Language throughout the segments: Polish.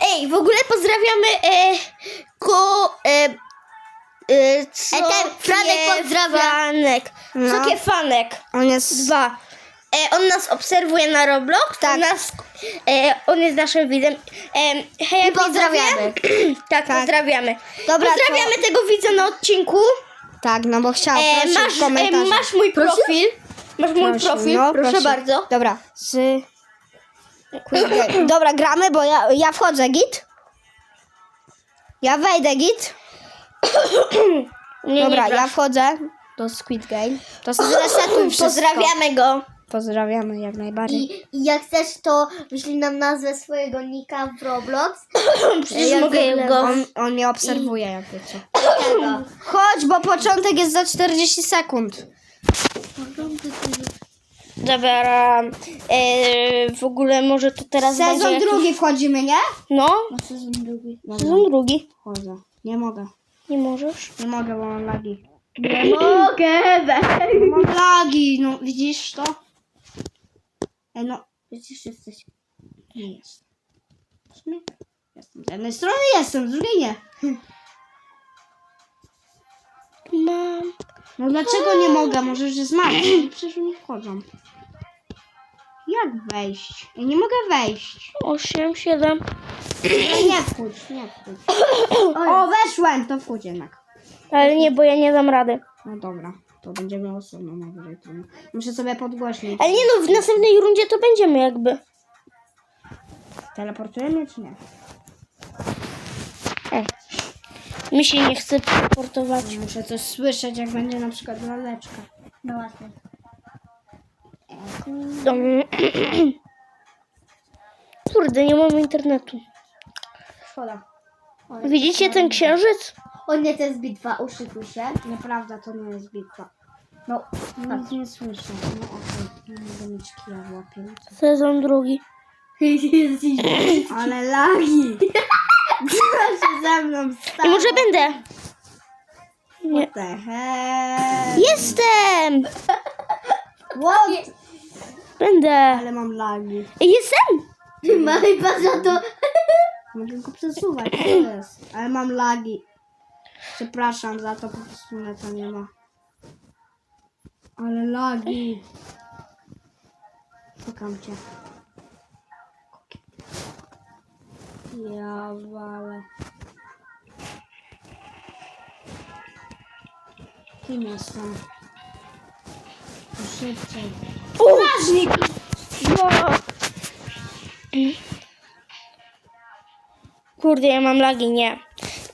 Ej, w ogóle pozdrawiamy e, ko... E, e, co... E, ten Franek pozdrawia. Fanek. No. Cokiefanek. On jest... Dwa. E, on nas obserwuje na Roblox. Tak. On, nas, e, on jest naszym widzem. E, hej, I pozdrawiamy. widzowie. tak, pozdrawiamy. Dobra, pozdrawiamy tego widza na odcinku. Tak, no bo chciałam E, prosić masz, w e, komentarzach. masz mój profil. Masz mój profil, no, proszę, bardzo. Dobra, z... Dobra, gramy, bo ja, ja wchodzę, git. Ja wejdę, git. Nie, Dobra, nie ja wchodzę do Squid Game. To zresetuj wszystko. Pozdrawiamy go. Pozdrawiamy jak najbardziej. I, I jak chcesz, to wyślij nam nazwę swojego nika w Roblox. Przecież Ja mogę go... On, on mnie obserwuje, jakby co. Tego. Chodź, bo początek jest za 40 sekund. Dobra, e, w ogóle może to teraz Sezon będzie... jakiś- drugi wchodzimy, nie? No, Sezon drugi. sezon drugi. Wchodzę. Nie mogę. Nie możesz? Nie mogę, bo mam lagi. Mogę wejść. No mam lagi, no widzisz to? Ej, no, Przecież jesteś. nie jest. W sumie Jestem. Z jednej strony jestem, z drugiej nie. Mam. No dlaczego nie mogę? Może już jest mam. Przecież nie wchodzą. Jak wejść? Ja nie mogę wejść. Osiem, siedem. Nie, nie wchodź, nie wchodź. O, weszłem, to wchodź jednak. Ale nie, bo ja nie dam rady. No dobra, to będziemy osobno najwyżej. trudno. Muszę sobie podgłośnić. Ale nie no, w następnej rundzie to będziemy jakby. Teleportujemy czy nie? Mi się nie chce portować. Muszę coś słyszeć, jak będzie na przykład laleczka. No właśnie. Kurde, nie mam internetu. Szkoda. Widzicie ten księżyc? O nie, to jest bitwa, uszykuj się. Nieprawda, to nie jest bitwa. No, Nic nie słyszę. No okej, nie mogę mieć kija w łapie. Sezon drugi. Ale lagi! się ze mną I stało. może będę. Nie. What the hell? Jestem! What? Będę. Ale mam lagi. Jestem! Mamy za to. Mogę tylko przesuwać, to jest? Ale mam lagi. Przepraszam za to, po prostu mnie to nie ma. Ale lagi. Szukam cię. Ja walę. Kim jestem? To Szybciej. Strażnik! No. Kurde, ja mam lagi, nie.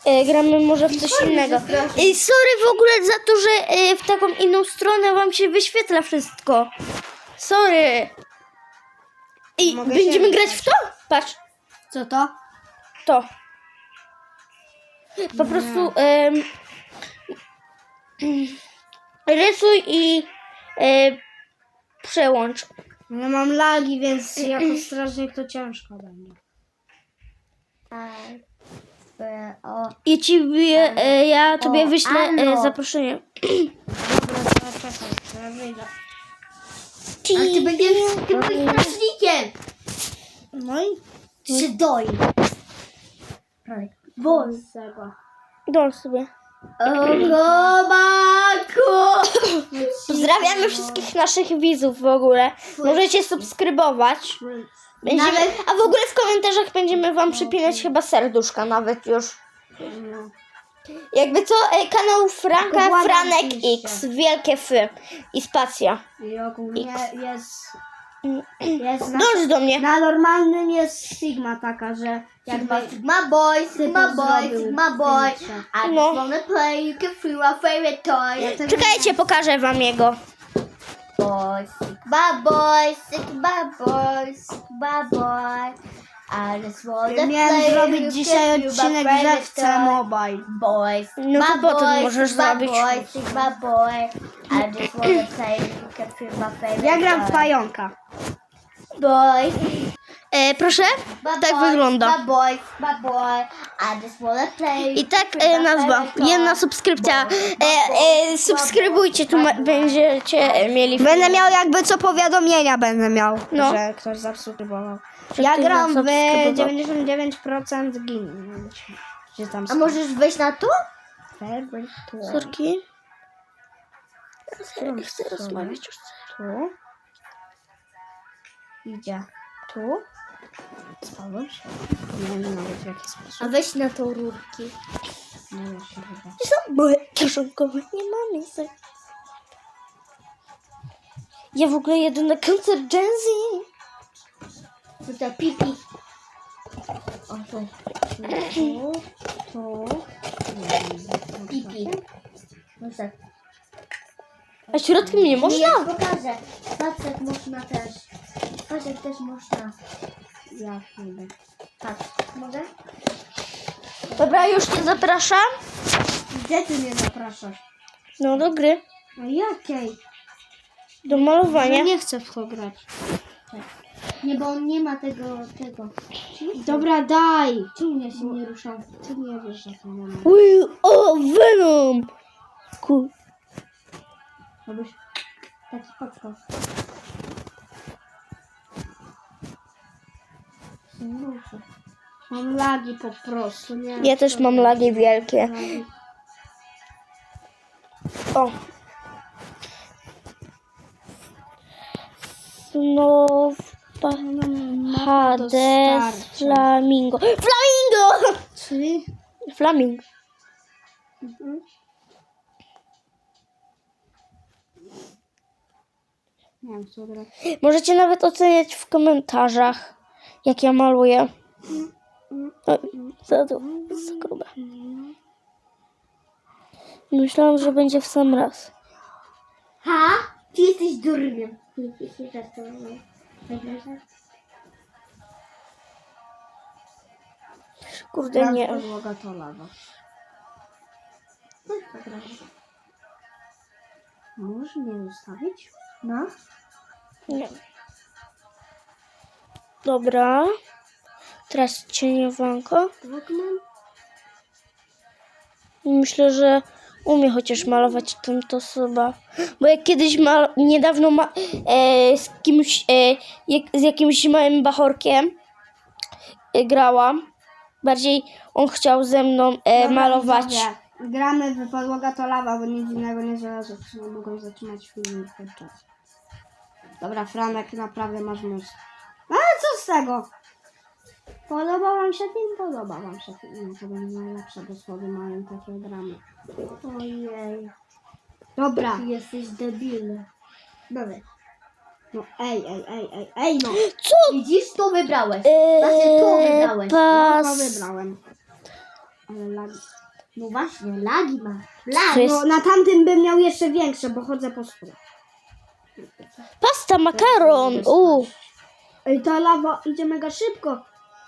E, gramy może w coś innego. Ej, sorry w ogóle za to, że e, w taką inną stronę wam się wyświetla wszystko. Sorry. Ej, Mogę będziemy grać w to? Patrz, Co to? to. Po prostu em, rysuj i e, przełącz. Ja mam lagi, więc jako strażnik to ciężko będzie. I ciebie, e, ja tobie O, wyślę e, Ano. zaproszenie. Dobra, to czekaj, to ja wyjdę. a ty będziesz tym strażnikiem. No i Czy doj? Boj. tego. Dol sobie. Matko! Pozdrawiamy wszystkich naszych widzów w ogóle. Możecie subskrybować. Będziemy, Nawet- a w ogóle w komentarzach będziemy wam przypinać chyba serduszka nawet już. Jakby co, e, kanał Franka Franek. X, wielkie F i spacja. I ogólnie jest, jest na, Dąż do mnie. na normalnym jest Sigma taka, że jakby Sigma, boy, Sigma boy, Sigma boy. I just No. wanna play, you can feel my favorite toy. Czekajcie, pokażę wam jego. Boy, Sigma boy, Sigma boy, Sigma boy. I just wanna Miałem zrobić dzisiaj odcinek, toy. mobile. Boys, No to potem możesz zrobić. boy, Sigma boy. I just wanna play, you can feel my favorite Ja gram w pająka. Boys, E, proszę, my tak boy, wygląda. My boy, my boy. I just wanna play. I tak e, nazwa. Jedna subskrypcja. E, e, subskrybujcie, tu ma, będziecie mieli. Będę miał jakby co powiadomienia będę miał, No. że ktoś zasubskrybował. Ja gram w zasubskrybował. 99% ginąć. Czy tam A możesz wejść na tu? Sorki. Ja chcę rozmawiać już. Tu. Idzie tu. Się. Nie wiem nawet w jaki sposób. A weź na tą rurki. Nie wiem się chyba. Są moje kieszonkowe. Nie mam miejsca. Ja w ogóle jedę na koncert Gen Z. Tutaj pipi. O, tu. Tu. Tu. Pipi. No tak. A środkiem nie Nie, można? ja ci pokażę. Jak można też. Jak też można. Ja idę. Patrz. Mogę? Dobra, już cię zapraszam. Gdzie ty mnie zapraszasz? No do gry. No jakiej? Do Ja malowania. nie chcę w to grać. Nie, bo on nie ma tego, tego. Dobra, daj. Czemu ja się nie ruszam? Ty nie wiesz, że to nie ma. Uj, o, Venom! Kur... Robisz taki podskok. Ruszę. Mam lagi po prostu, nie? Ja też mam lagi wielkie. Lagi. O. Znów Hades dostarczy. Flamingo. Flamingo! Czyli? Flamingo. Nie wiem, co grać. Możecie nawet oceniać w komentarzach, jak ja maluję. O, za to, za grube. Myślałam, że będzie w sam raz. Ha? Ty jesteś durnym. To Kurde, nie. Podłoga to lawa. Możesz mnie ustawić? No. nie. Dobra. Teraz cieniowanko. Myślę, że umie chociaż malować tamta osoba. Bo jak kiedyś mal, niedawno ma, e, z kimś, e, jak, z jakimś małym bachorkiem e, grałam. Bardziej on chciał ze mną e, Dobra, malować. widzowie, Gramy w podłoga to lawa, bo nic innego nie znalazłem. Nie mogą zatrzymać filmik podczas. Dobra, Franek, naprawdę masz mózg. Co z tego? Podobał wam się film? Podobał wam się film. To będzie najlepsze, bo słowy mają takie dramy. Ojej. Dobra. Ty jesteś debilny. Dobra. No ej, ej, ej, ej, ej no. Co? Widzisz, to wybrałeś. E, Znaczy, to wybrałeś. No to pas. wybrałem. Ale lagi. No właśnie, lagi ma. Lagi. No na tamtym bym miał jeszcze większe, bo chodzę po stół. pasta makaron. U. Ej, ta lawa idzie mega szybko.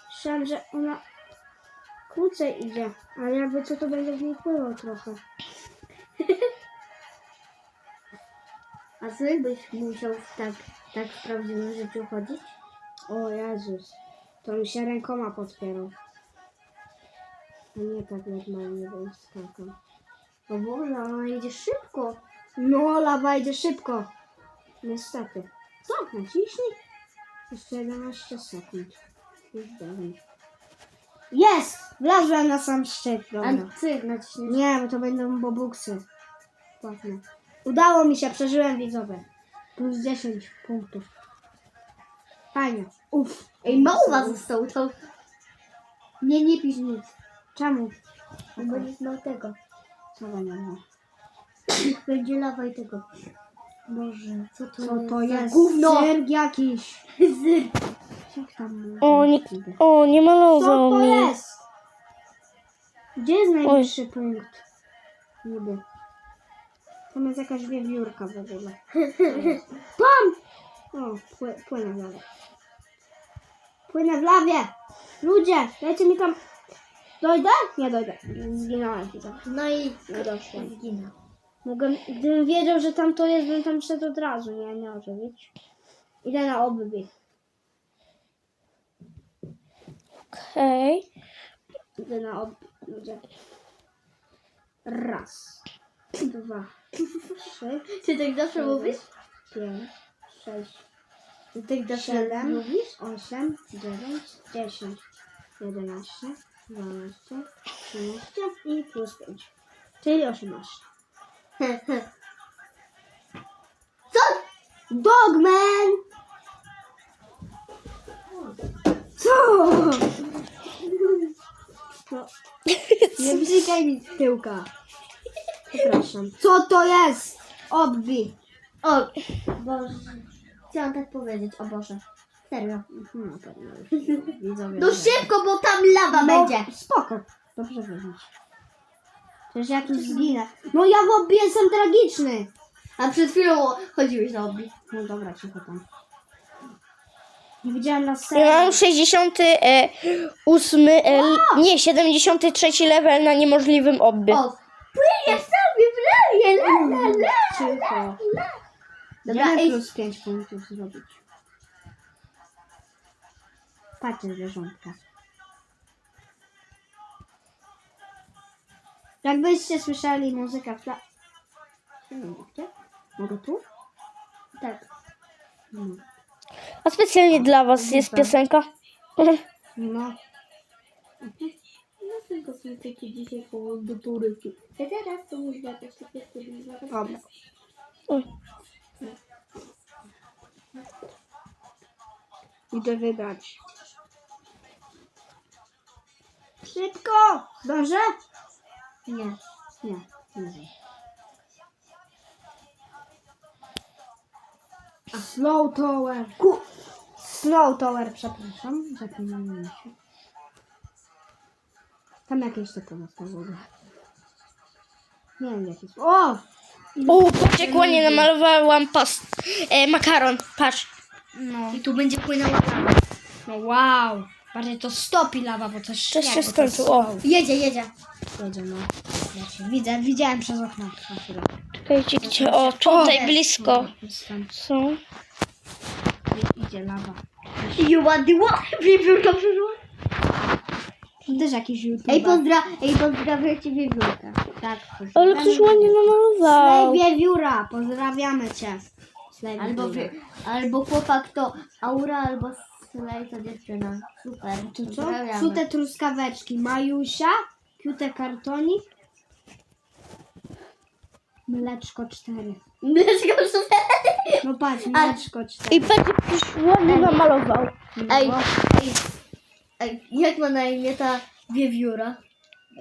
Myślałam, że ona krócej idzie, ale jakby co to będzie w niej pływał trochę. A ty byś musiał tak, tak w prawdziwym życiu chodzić? O Jezus, to mi się rękoma podpierał. A nie tak normalnie bym skakał. O Boże, ona idzie szybko. No, lawa idzie szybko. Niestety. Co? Naciśnij. Jeszcze 11 sekund. Już dalej. Jest! Wlazłem na sam szczyt. A Dobra. ty naciśniesz. Nie, bo to będą bobuksy. Płatne. Udało mi się, przeżyłem widzowie. Plus 10 punktów. Fajnie. Uff. Ej, mało was zostało, to... Nie, nie pisz nic. Czemu? Bo nie znał tego. Co będzie miał? Będzie lawa i tego. Boże, co to Co jest? to za jest? Gówno! Jakiś. Zyr. Jak tam O, nie, o, nie Co malował to mi. jest? Gdzie jest najwyższy punkt? Niby. Tam jest jakaś wiewiórka w ogóle. Pam! O, pły, płynę w lawie. Płynę w lawie! Ludzie, dajcie mi tam... Dojdę? Nie dojdę. Zginąłem widzę. No i Nie doszłem. zginął. Mogłem, gdybym wiedział, że tam to jest, bym tam szedł od razu, nie, nie ożywić. Idę na obybieg. Okej. Idę na ob... Ludzie. Raz. Dwa. Trzy. Ty tak zawsze mówisz? Pięć. Sześć. Tych do Siedem. lubisz? 8, 9, 10, 11, 12, 13 i plus 5. Czyli 18. Co? Dogman! Co? No. Nie bzykaj mi z tyłka. Przepraszam. Co to jest? Obbi. O, Boże. Chciałam tak powiedzieć, o Boże. Serio. No, pewnie już. Widzowie. No szybko, bo tam lawa No, będzie. Spoko. Dobrze wyjść. Przecież ja tu zginę. No ja w obbi jestem tragiczny. A przed chwilą chodziłeś na obi. No dobra, cicho tam. Nie widziałem na Ja serio. mam 68, e, l- nie, 73 level na niemożliwym obby. O, płyniesz sobie w lewie, la la la. Cicho. Dobra, Dobra, ej. plus 5 punktów zrobić. Patrzcie zwierzątka. Jakbyście słyszeli muzykę wiem, gdzie? Mogę tu? Tak. No. A specjalnie dla was jest piosenka. no. No tylko są takie dzisiaj koło do turyki. Ja teraz to mówię, też takie sobie Dobra. Oj. Idę wybrać. Szybko! Dobrze? Nie. Nie, nie. A Slow Tower. Ku... Slow Tower, przepraszam. Zapomniałem się. Tam jakieś to pozostał w ogóle. Nie wiem jakieś. O! O, patrz jak ładnie namalowałam pas, e, makaron. Patrz. No. I tu będzie płynęła lawa. no wow. Bardziej to stopi lawa, bo to śnieg. się skończył, o. Jedzie, jedzie. Jedzie, no. Wiecie, Widzę, widziałem przez okno. Na chwilę. Czekajcie, gdzie? O, tutaj O, blisko Jest tam. są. Idzie lawa. You want the one? Wiewiórka przyszła? Też jakiś YouTube. Ej, pozdra ej, pozdrawiam cię wiewiórka. Tak. Ale ktoś ładnie namalował. Slej Wiewióra, pozdrawiamy cię. Slej Albo, Wiewióra. wie, albo chłopak to Aura, albo Slay to dziewczyna. Super. To co? Pozdrawiamy. Cute truskaweczki. Majusia, cute kartonik. Mleczko 4. Mleczko cztery. No patrz, mleczko 4. I patrz jak ktoś ładnie namalował. Ej, ej, ej, jak ma na imię ta wiewióra?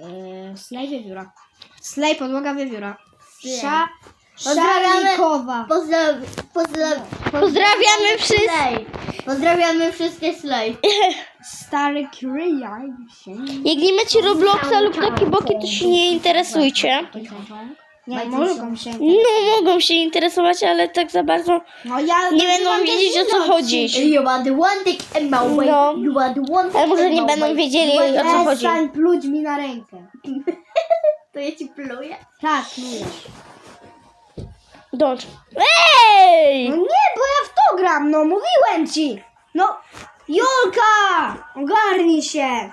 Eee, Slej Wiewióra. Slej podłoga Wiewióra. Sza... Pozdrawiamy. Szalikowa. Pozdraw, pozdraw, Pozdrawiamy wszystkich. Slay. Pozdrawiamy wszystkie Slay. Stary kryjaj się. Jak nie macie Robloxa lub takie boki, to się nie interesujcie. Nie, mogą się. No, mogą się interesować, ale tak za bardzo No ja nie będą wiedzieć o co chodzi. You are the one thing in my way. No. You are the one thing Ale może in nie my będą way. wiedzieli o co chodzi. Przestań pluć mi na rękę. To ja ci pluję. Tak, plujesz. Dołącz. Ej! No nie, bo ja w to gram, no mówiłem ci. No, Julka! Ogarnij się.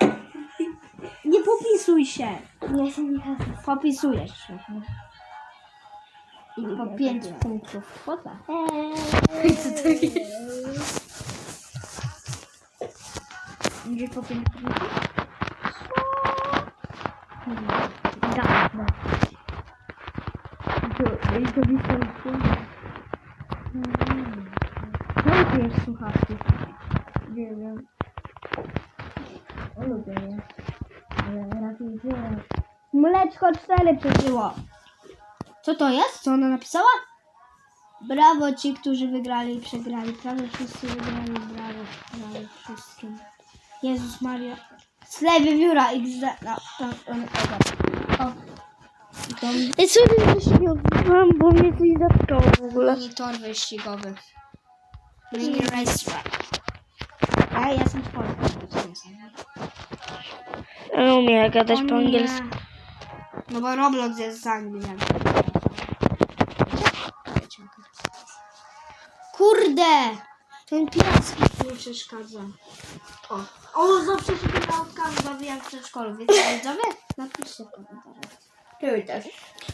Nie popisuj się. Ja się nie chcę. Popisujesz się. I po pięć punktów. Kwota. Co to jest? Gdzie po pięć punktów? Gada. I to Czemu tu jest słuchawki? Nie wiem. Lubię je. Ale raczej nie. Mleczko 4 przeżyło. Co to jest? Co ona napisała? Brawo ci, którzy wygrali i przegrali. Prawie wszyscy wygrali. Brawo. Brawo wszystkim. Jezus Maria. Slay Wiewióra XD. No, to, to, O, się nie odzywam, bo mnie coś zatkało w ogóle. mini tor wyścigowy. Mini race track. A ja jestem z Polski. Ale umiem gadać po nie. angielsku. No bo Roblox jest z Anglii. Kurde! Ten piracki mi przeszkadza. O, o zawsze się pyta od każdego jak w przedszkolu. Wiecie, widzowie? Napiszcie w komentarzach. ty też.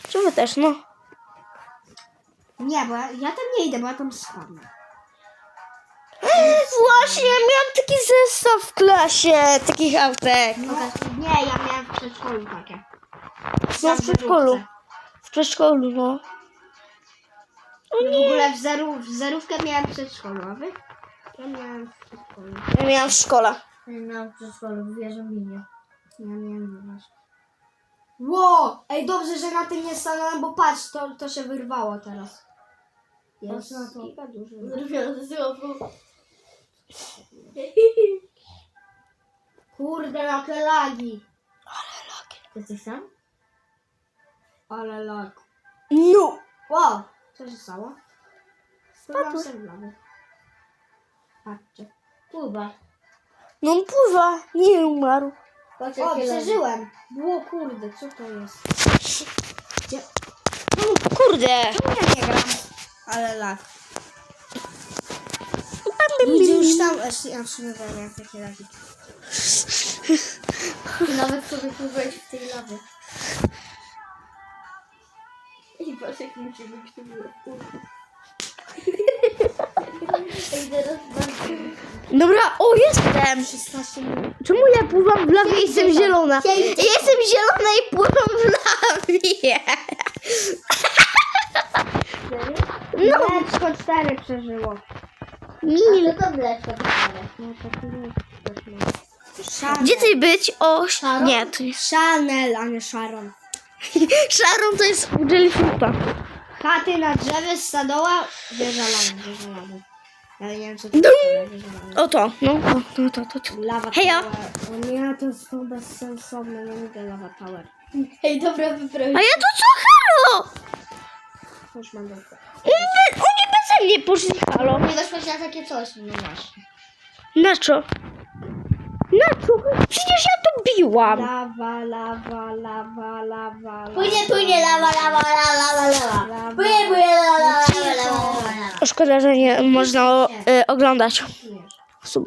Czy wy też, no. Nie, bo ja, ja tam nie idę, bo ja tam spadnę. Właśnie, miałam taki zestaw w klasie takich autek. Nie, ja miałem w przedszkolu takie. No w przedszkolu. W przedszkolu, no. W ogóle w, zeru, w zerówkę miałem w przedszkolu, a wy? Ja miałem w przedszkolu. Ja miałam w szkole. Ja miałem w przedszkolu, w Wierzominie. Ja miałem właśnie. Ło! Ej, dobrze, że na tym nie stanąłem, bo patrz, to, to się wyrwało teraz. Jest na to. giga duży. Kurde, jakie lagi. Ale lagi. Ty jesteś sam? Ale lag. No. Wow, co się stało? Spadłam sobie w lawę. Patrzcie. Pływa. No on pływa, nie umarł. Patrz, o, przeżyłem. Było kurde, co to jest? No, kurde. Ja nie gram. Ale lag. Ludzie już tam, aż ja w sumie wiem, jak takie lagi. Nawet sobie pływałeś w tej lawie. Ej, teraz. Dobra, o jestem. 16 minut. Czemu ja pływam w lawie i jestem zielona? Ja jestem zielona i pływam w lawie. No. Mleczko 4 przeżyło. Mil. mleczko 4? No. Gdzie ty być? O, nie, to jest... Chanel, a nie Sharon. Sharon to jest u Jellyfruta. Katy na drzewie, stadoła, wieża lawy, wieża lawy. Ja nie wiem co to Dum. jest, wieża lawy. O to, no, o, no to, to, to. Lawa Heja. Tower. O nie, to jest to bezsensowne, nie lubię Lava Tower. Hej, dobra. A ja to co? Halo! Już mam dobrze. Oni, oni beze mnie poszli, halo. Nie dasz na takie coś, no właśnie. Na co? Na co? Przecież ja to biłam. Lawa, lawa, lawa, lawa, lawa. Płynie, płynie, lawa, lawa, lawa, lawa, lawa. Płynie, płynie, lawa, lawa, lawa, lawa, lawa. Szkoda, że nie można e, oglądać. Sub.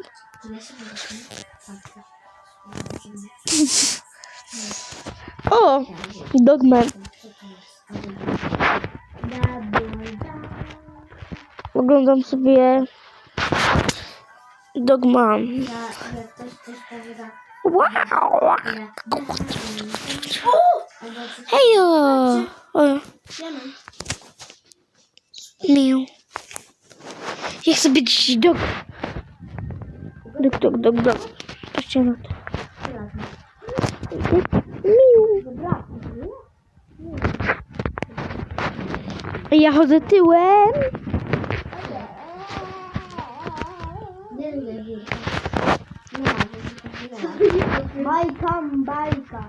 O, Dogman. Oglądam sobie Dogman. Wow. Hejo. O. Miu. Ja chcę być dog. Dog, dog, dog, dog. Patrzcie na to. Ja chodzę tyłem. Bajka, bajka.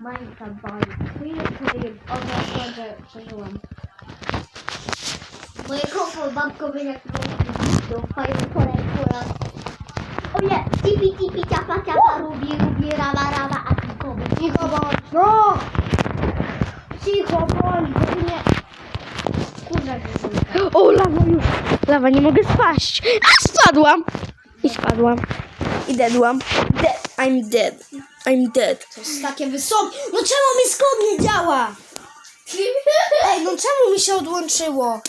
Bajka, bajka. Oba przeżyłam. Moje koko babkowy jak do fajną porę pora. O nie, tipi tipi ciapa ciapa rubi rubi rawa rawa a tikowy. Cicho bądź. No! Cicho bądź, bo ty nie... O, lawa już. Lawa, nie mogę spaść. A, spadłam. I spadłam. I deadłam. Dead. I'm dead. I'm dead. To jest takie wysokie. No czemu mi skąd nie działa? Ej, no czemu mi się odłączyło?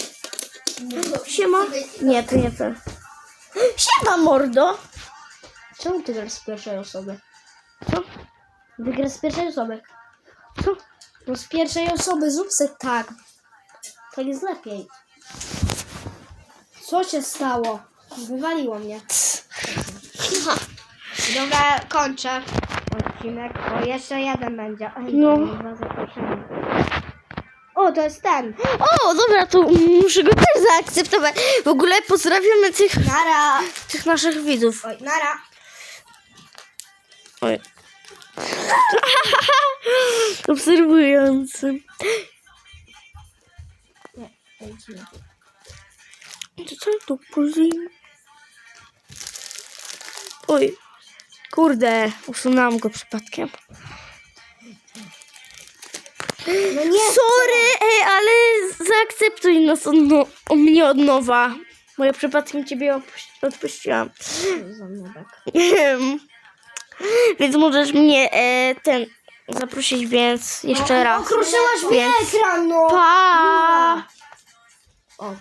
Siema. Nie, to nie to. Siema, mordo. Czemu ty grasz z pierwszej osoby? Co? Ty grasz z pierwszej osoby. Co? No z pierwszej osoby zrób se tak. Tak jest lepiej. Co się stało? Wywaliło mnie. Dobra, kończę odcinek, bo jeszcze jeden będzie. Ej, No. to dwa zaproszenia. O, to jest ten. O, dobra, to muszę go też zaakceptować. W ogóle pozdrawiamy tych, Nara. tych naszych widzów. Oj, nara. Oj. Obserwujący. Lecimy. To co tu później? Oj. Kurde, usunęłam go przypadkiem. No nie. Sorry, ej, ale zaakceptuj nas od no, o mnie od nowa. Bo ja przypadkiem ciebie odpuściłam. Więc możesz mnie e, ten zaprosić, więc jeszcze raz. Okruszyłaś mi Więc ekran, no. pa! O,